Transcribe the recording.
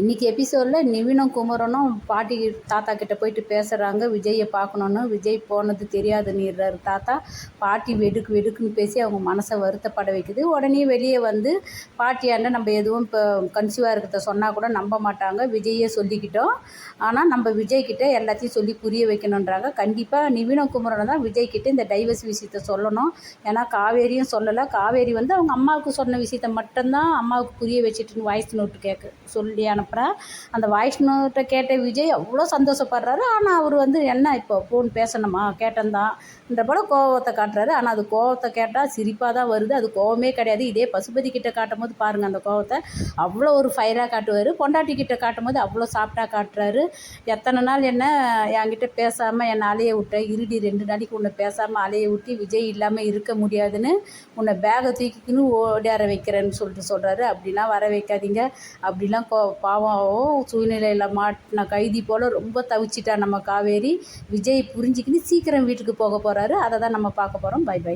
இன்றைக்கி எபிசோடில் நிவினும் குமரனும் பாட்டி தாத்தா கிட்ட போயிட்டு பேசுகிறாங்க விஜயை பார்க்கணுன்னு விஜய் போனது தெரியாதுன்னுறாரு தாத்தா. பாட்டி வெடுக்கு வெடுக்குன்னு பேசி அவங்க மனசை வருத்தப்பட வைக்குது. உடனே வெளியே வந்து பாட்டியாண்ட நம்ம எதுவும் இப்போ கன்சீவாக இருக்கிறத சொன்னால் கூட நம்ப மாட்டாங்க. விஜயே சொல்லிக்கிட்டோம். ஆனால் நம்ம விஜய்கிட்ட எல்லாத்தையும் சொல்லி புரிய வைக்கணுன்றாங்க கண்டிப்பாக நிவினும் குமரனும் தான் விஜய்கிட்ட இந்த டைவர்ஸ் விஷயத்த சொல்லணும். ஏன்னா காவேரியும் சொல்லலை. காவேரி வந்து அவங்க அம்மாவுக்கு சொன்ன விஷயத்த மட்டும்தான் அம்மாவுக்கு புரிய வச்சுட்டுன்னு வாய்ஸ் நோட்டு கேட்க சொல்லி அனுப்புகிறேன் அந்த வாய்ஸ் நோட்டை கேட்ட விஜய் அவ்வளோ சந்தோஷப்படுறாரு. ஆனால் அவர் வந்து என்ன இப்போ ஃபோன் பேசணுமா? கேட்டேன்தான் இந்த போல் கோவத்தை காட்டுறாரு. ஆனால் அது கோவத்தை கேட்டால் சிரிப்பாக தான் வருது. அது கோவமே கிடையாது. இதே பசுபதி கிட்டே காட்டும் போது பாருங்கள் அந்த கோவத்தை. அவ்வளோ ஒரு ஃபயராக காட்டுவார். பொண்டாட்டி கிட்டே காட்டும் போது அவ்வளோ சாஃப்டாக காட்டுறாரு. எத்தனை நாள் என்ன என்கிட்ட பேசாமல் என்னை அலைய விட்ட? இருடி ரெண்டு நாளைக்கு உன்னை பேசாமல் அலைய விட்டு விஜய் இல்லாமல் இருக்க முடியாதுன்னு உன்னை பேகை தூக்கிக்கின்னு ஓடியார வைக்கிறேன்னு சொல்லிட்டு சொல்கிறாரு அப்படிலாம் வர வைக்காதீங்க. அப்படிலாம் கோ பாவம் சூழ்நிலையில் மாட்டின கைதி போல் ரொம்ப தவிச்சிட்டா நம்ம காவேரி. விஜய் புரிஞ்சுக்கின்னு சீக்கிரம் வீட்டுக்கு போக போகிறாரு அதை தான் நம்ம பார்க்க போகிறோம் பை பை.